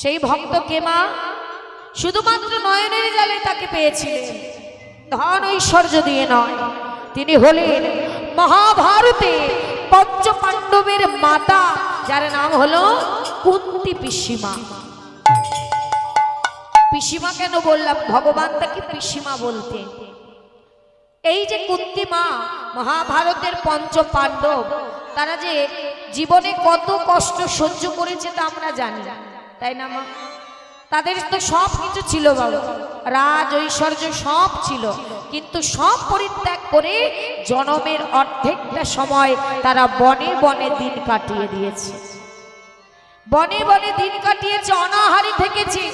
সেই ভক্ত কে মা? শুধুমাত্র নয়নের জালে তাকে পেয়েছিলেন ধন ঐশ্বর্য দিয়ে নয়। তিনি হলেন মহাভারতে পঞ্চ পাণ্ডবের মাতা, যার নাম হলো কুন্তি পিসিমা। পিসিমা কেন বললাম? ভগবান তাকে পিসিমা বলতে। এই যে কুন্তি মা, মহাভারতের পঞ্চ পাণ্ডব তারা যে জীবনে কত কষ্ট সহ্য করেছে তা আমরা জানি। তাই না, মা? তাদের তো সব কিছু ছিল বাবা। রাজ, ঐশ্বর্য সব ছিল। কিন্তু সব পরিত্যাগ করে জনমের অর্ধেকটা সময় তারা বনে বনে দিন কাটিয়ে দিয়েছে। বনে বনে দিন কাটিয়েছে, অনাহারি থেকেছে।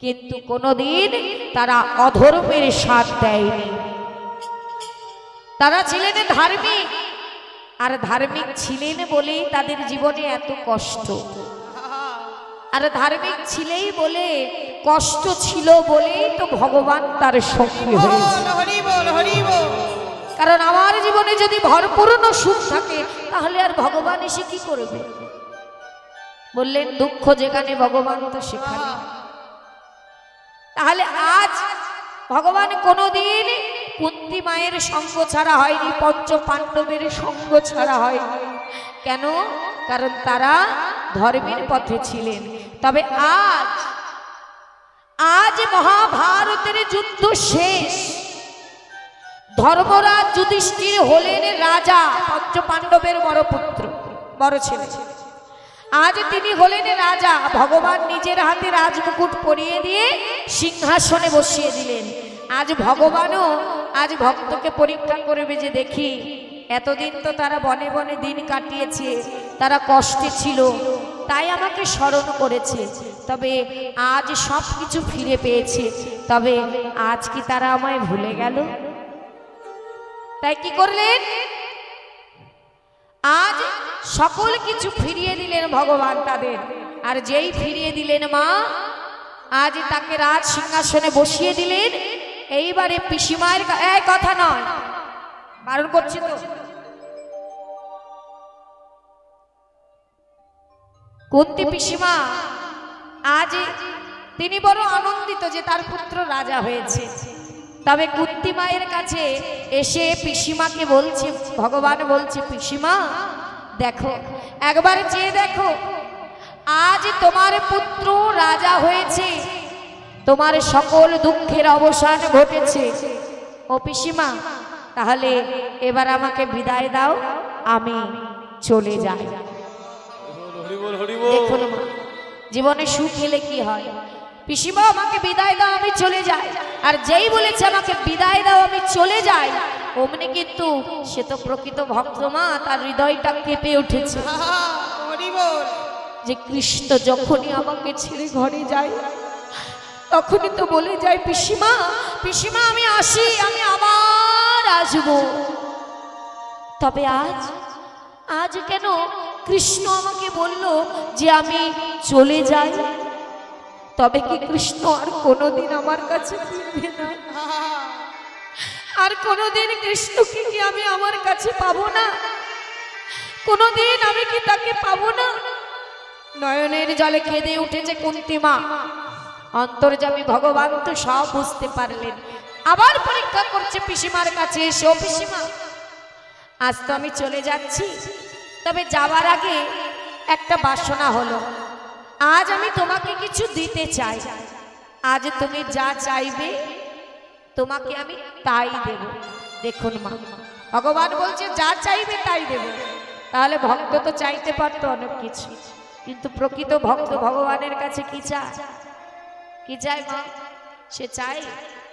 কিন্তু কোনোদিন তারা অধর্মের স্বাদ দেয়নি। তারা ছিলেন ধার্মিক। আর ধার্মিক ছিলেন বলেই তাদের জীবনে এত কষ্ট। আর ধার্মিক ছিলেই বলে কষ্ট ছিল বলেই তো ভগবান তার সখী হয়েছে। কারণ আমার জীবনে যদি ভরপূর্ণ সুখ থাকে তাহলে আর ভগবান এসে কি করবে? বললেন দুঃখ যেখানে ভগবান তো সেখানে। তাহলে আজ ভগবান কোনোদিন কুন্তি মায়ের সঙ্গ ছাড়া হয়নি পঞ্চ পাণ্ডবের সঙ্গ ছাড়া হয়নি। কেন? কারণ তারা ধর্মের পথে ছিলেন। তবে আজ আজ মহাভারতের যুদ্ধ শেষ। ধর্মরাজ যুধিষ্ঠির হলেন রাজা পঞ্চ পাণ্ডবের বড় পুত্র বড় ছেলে। আজ তিনি হলেন রাজা, ভগবান নিজের হাতে রাজমুকুট পরিয়ে দিয়ে সিংহাসনে বসিয়ে দিলেন। আজ ভগবানও আজ ভক্তকে পরীক্ষা করবে যে দেখি, এতদিন তো তারা বনে বনে দিন কাটিয়েছে, তারা কষ্টে ছিল। তাই আমাকে স্মরণ করেছে। তবে আজ সব কিছু ফিরে পেয়েছে। তবে আজ কি তারা আমায় ভুলে গেল? তাই কি করলেন? আজ সকল কিছু ফিরিয়ে দিলেন ভগবান তাদের। আর যেই ফিরিয়ে দিলেন মা, আজ তাকে রাজ সিংহাসনে বসিয়ে দিলেন। এইবারে পিসিমায়ের কথা নয়। বারণ করছি তো। কুন্তি পিসিমা আজ তিনি বড় আনন্দিত যে তার পুত্র রাজা হয়েছে। তবে কুন্তি মায়ের কাছে এসে পিসিমাকে বলছে, ভগবান বলছে, পিসিমা, দেখো, একবার চেয়ে দেখো আজ তোমার পুত্র রাজা হয়েছে, তোমার সকল দুঃখের অবসান ঘটেছে। ও পিসিমা, তাহলে এবার আমাকে বিদায় দাও, আমি চলে যাই। দেখুন মা জীবনে সুখ এলে কি হয়? পিসিমা আমাকে বিদায় দাও আমি চলে যাই। আর যেই বলেছে আমাকে বিদায় দাও আমি চলে যাই অমনি কিন্তু সে তো প্রকৃত ভক্ত মা তার হৃদয়টা কেঁপে উঠেছে। যে কৃষ্ণ যখনই আমাকে ছেড়ে ঘরে যায় তখনই তো বলে যায় পিসিমা পিসিমা আমি আসি আমি আবার আসব। তবে আজ আজ কেন কৃষ্ণ আমাকে বলল যে আমি চলে যাই। তবে কি কৃষ্ণ আর কোনোদিন আমার কাছে না? আর কোনোদিন কৃষ্ণকে কি আমি আমার কাছে পাবো না? কোনোদিন আমি কি তাকে পাবো না? নয়নের জলে খেদে উঠেছে কুন্তিমা। অন্তর্জামী ভগবান তো সব বুঝতে পারলেন। আবার পরীক্ষা করছে পিসিমার কাছে। এসে পিসিমা। আজ তো আমি চলে যাচ্ছি। তবে যাওয়ার আগে একটা বাসনা হলো, আজ আমি তোমাকে কিছু দিতে চাই। আজ তুমি যা চাইবে, তোমাকে আমি তাই দেব। দেখুন মা, ভগবান বলছে যা চাইবে তাই দেব। তাহলে ভক্ত তো চাইতে পারতো অনেক কিছু। কিন্তু প্রকৃত ভক্ত ভগবানের কাছে কি চায়? কি চায় মা? সে চায়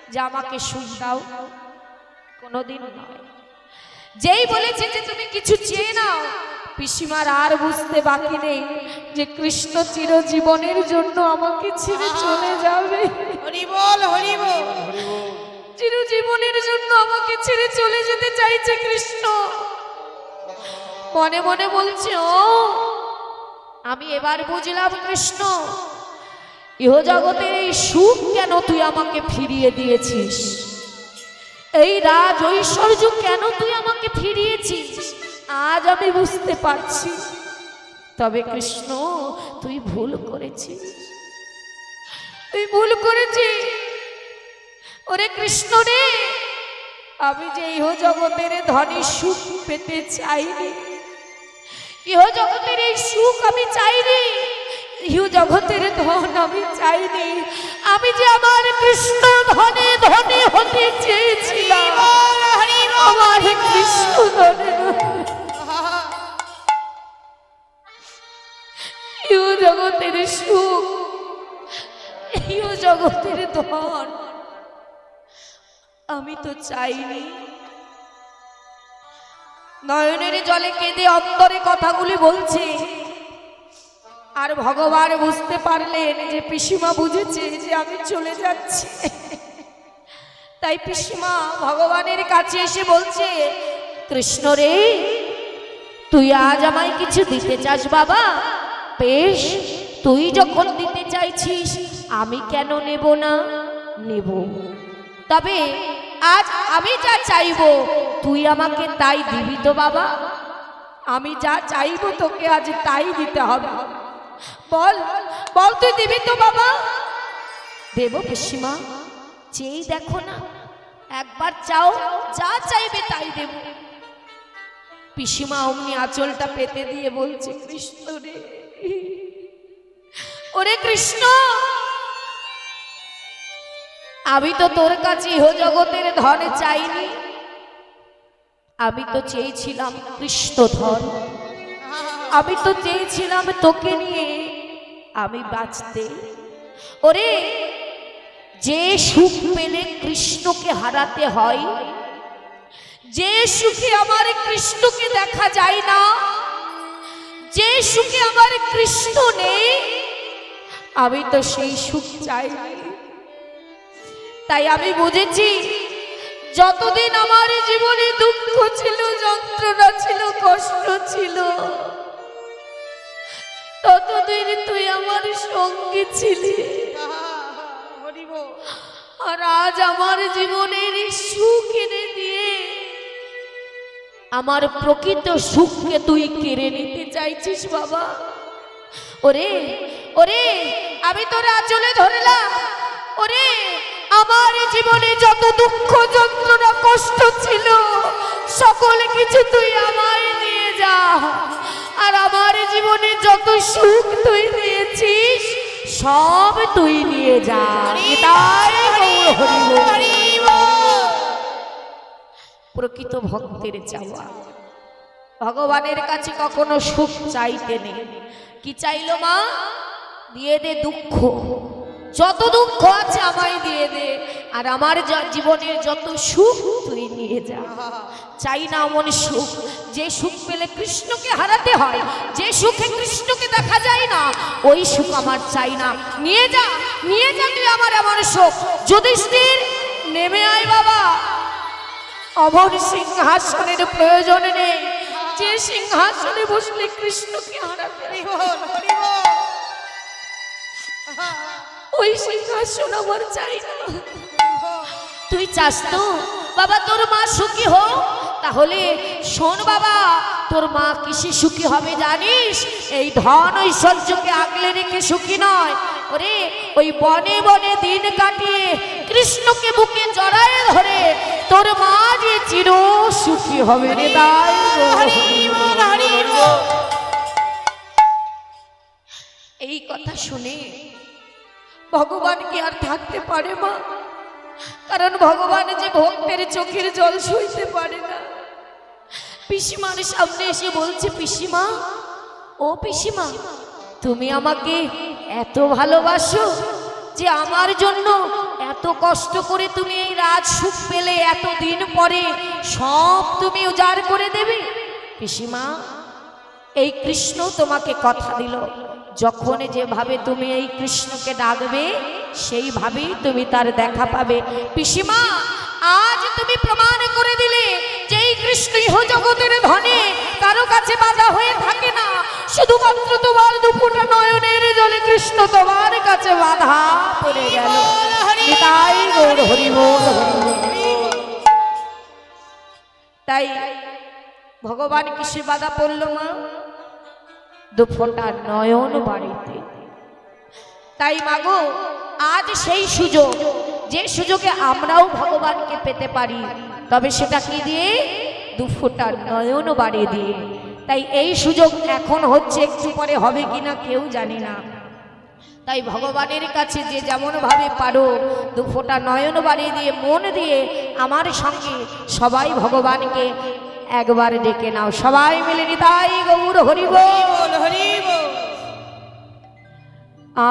যে আমাকে সুখ দাও। কোনোদিন নয়। যেই বলেছে যে তুমি কিছু চেয়ে নাও পিসিমার আর বুঝতে বাকি নেই যে কৃষ্ণ চিরজীবনের জন্য আমাকে ছেড়ে চলে যাবে। হরি বল হরি বল। চিরজীবনের জন্য আমাকে ছেড়ে চলে যেতে চাইছে কৃষ্ণ। মনে মনে বলছে ও আমি এবার বুঝলাম কৃষ্ণ ইহ জগতের এই সুখ কেন তুই আমাকে ফিরিয়ে দিয়েছিস? এই রাজ ঐশ্বর্য কেন তুই আমাকে ফিরিয়েছিস? আজ আমি বুঝতে পারছি। তবে কৃষ্ণ তুই ভুল করেছিস। তুই ভুল করেছিস। ওরে কৃষ্ণ রে আমি যে ইহ জগতের ধনী সুখ পেতে চাইনি ইহ জগতের এই সুখ আমি চাইনি ইহ জগতের ধন আমি চাইনি আমি যে আমার কৃষ্ণ ধনে ধনে হতে চেয়েছিলাম। আমার কৃষ্ণ ধনে জগতের সুখ ইহ জগতের ধন। আমি তো চাইনি। নয়নের জলে কেঁদে অন্তরে কথাগুলি বলছে। আর ভগবান বুঝতে পারলেন যে পিসিমা বুঝেছে যে আমি চলে যাচ্ছি। তাই পিসিমা ভগবানের কাছে এসে বলছে, কৃষ্ণ রে, তুই আজ আমায় কিছু দিতে চাস বাবা? বেশ, তুই যখন দিতে চাইছিস, আমি কেন নেব না? নেব। তবে আজ আমি যা চাইব, তুই আমাকে তাই দিবি তো বাবা। আমি যা চাইব তোকে আজ তাই দিতে হবে। বল বল তুই দিবি তো বাবা। দেব পিসিমা চেয়েই দেখো না। একবার চাও, যা চাইবে তাই দেব। পিসিমা অমনি আঁচলটা পেতে দিয়ে বলছে, কৃষ্ণ রে। ওরে কৃষ্ণ, আমি তো তোর কাছে ইহ জগতের ধন চাইনি। আমি তো চেয়েছিলাম কৃষ্ণ ধন। আমি তো চেয়েছিলাম তোকে নিয়ে আমি বাঁচতে। ওরে, যে সুখ পেলে কৃষ্ণকে হারাতে হয়, যে সুখে আমার কৃষ্ণকে দেখা যায় না যে সুখে আমার কৃষ্ণ নেই, আমি তো সেই সুখ চাই। তাই আমি বুঝেছি, যতদিন আমার জীবনে দুঃখ ছিল, যন্ত্রণা ছিল, কষ্ট ছিল, ততদিন তুই আমার সঙ্গী ছিলি। আর আজ আমার জীবনের সুখ এনে দিয়ে আমার প্রকৃত সুখকে তুই কেড়ে নিতে চাইছিস বাবা? ওরে ওরে আমি তোর আঁচলে ধরলাম। ওরে আমার জীবনে যত দুঃখ যন্ত্রণা কষ্ট ছিল সকল কিছু তুই আমায় নিয়ে যা। আর আমার জীবনে যত সুখ তুই দিয়েছিস সব তুই নিয়ে যা। তাই হরি। হরি। প্রকৃত ভক্তের চাওয়া। ভগবানের কাছে কখনো সুখ চাইতে নেই। কি চাইলো মা? দিয়ে দে দুঃখ। যত দুঃখ আছে আমায় দিয়ে দে, আর আমার জীবনের যত সুখ তুই নিয়ে যা। চাই না এমন সুখ। যে সুখ পেলে কৃষ্ণকে হারাতে হয়, যে সুখে কৃষ্ণকে দেখা যায় না, ওই সুখ আমার চাই না। নিয়ে যা নিয়ে যা তুই আমার আমার সুখ। যুধিষ্ঠির, নেমে আয় বাবা। অমর সিংহাসনের প্রয়োজন নেই। যে সিংহাসনে বসলে কৃষ্ণকে ওই সিংহাসন আমার চাই তুই চাস তো? বাবা, তোর মা সুখী হোক। তাহলে শোন বাবা, তোর মা কিসে সুখী হবে জানিস? এই ধন ঐশ্বর্যকে আগলে রেখে সুখী নয়। ওরে, ওই বনে বনে দিন কাটিয়ে কৃষ্ণকে বুকে জড়ায় ধরে তোর মা যে চির সুখী হবে রে এই কথা শুনে ভগবান কি আর থাকতে পারে মা? কারণ ভগবান যে ভক্তের চোখের জল সইতে পারে না। পিসিমার সামনে এসে বলছে পিসিমা ও পিসিমা তুমি আমাকে এত ভালোবাসো যে আমার জন্য এত কষ্ট করে তুমি এই রাজ সুখ পেলে এত দিন পরে সব তুমি উজাড় করে দেবে? পিসিমা, এই কৃষ্ণ তোমাকে কথা দিল। যখন যেভাবে তুমি এই কৃষ্ণকে ডাকবে, সেইভাবেই তুমি তার দেখা পাবে। পিসিমা, আজ তুমি প্রমাণ করে দিলে যে এই কৃষ্ণ ইহ জগতের ধনে কারও কাছে বাধা হয়ে থাকে না। শুধুমাত্র তোমার দুপুরটা নয়নের জলে কৃষ্ণ তোমার কাছে বাধা পড়ে গেল। তাই গৌর হরি ভগবান কিসে বাধা পড়ল মা? দুফোটা নয়ন বাড়িতে। তাই মাগো আজ সেই সুযোগ যে সুযোগে আমরাও ভগবানকে পেতে পারি। তবে সেটা কি দিয়ে? দুফোটা নয়ন বাড়িয়ে দিয়ে তাই এই সুযোগ এখন হচ্ছে একটু পরে হবে কিনা কেউ জানি না। তাই ভগবানের কাছে যে যেমনভাবে পারো দু ফোঁটা নয়ন বাড়িয়ে দিয়ে মন দিয়ে আমার সঙ্গে সবাই ভগবানকে একবার ডেকে নাও। সবাই মিলে নিতাই গৌর হরিব বল হরি বল আ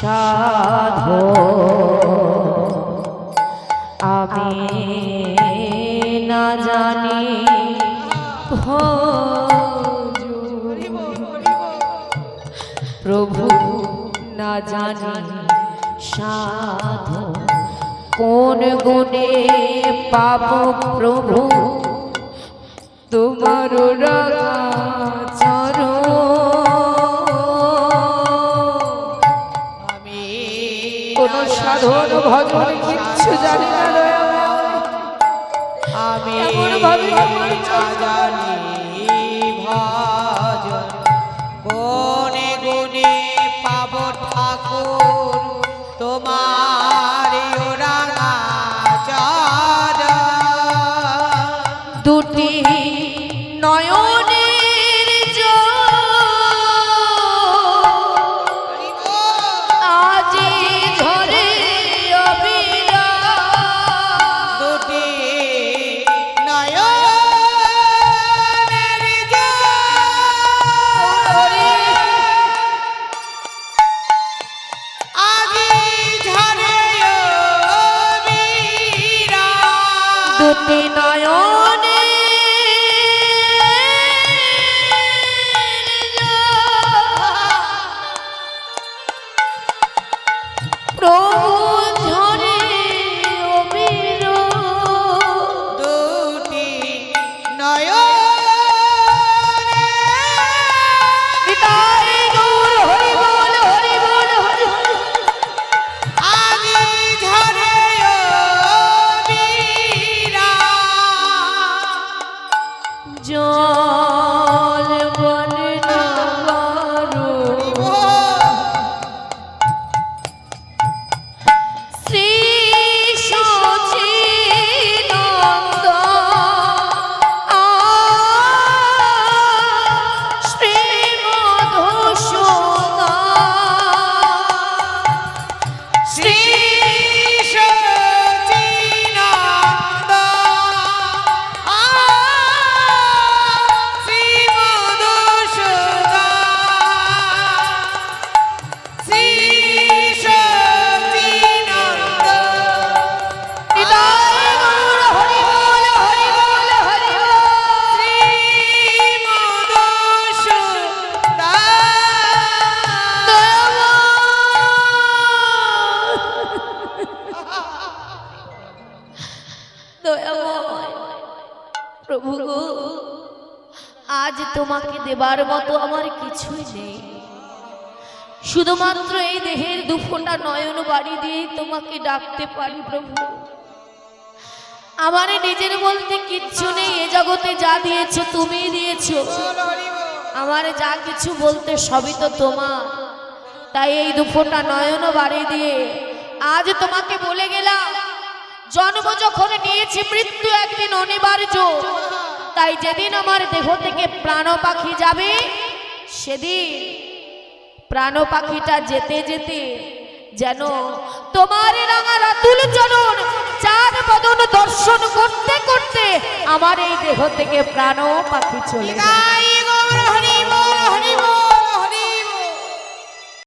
সাধো। আমি না জানি প্রভু না জানি সাধু। কোন গুণে পাব প্রভু? তোমার রাগা সাধন ভজন কিচ্ছু জানি না আমি জানি। তোমাকে দেবার মতো আমার কিছুই নেই। শুধুমাত্র এই দেহের দুফোটা নয়ন বাড়ি দিয়ে তোমাকে ডাকতে পারি প্রভু। আমার নিজের বলতে কিচ্ছু নেই, এ জগতে যা দিয়েছ তুমি দিয়েছ। আমার যা কিছু বলতে সবই তো তোমার। তাই এই দুফোটা নয়ন বাড়ি দিয়ে আজ তোমাকে বলে গেলাম, জন্ম যখন নিয়েছি মৃত্যু একদিন অনিবার্য। তাই যেদিন আমার দেহ থেকে প্রাণ পাখি যাবে, সেদিন প্রাণ পাখিটা যেতে যেতে যেন তোমার রাঙা রাতুল চরণ চাঁদ বদন দর্শন করতে করতে আমার এই দেহ থেকে প্রাণ পাখি চলে যায়।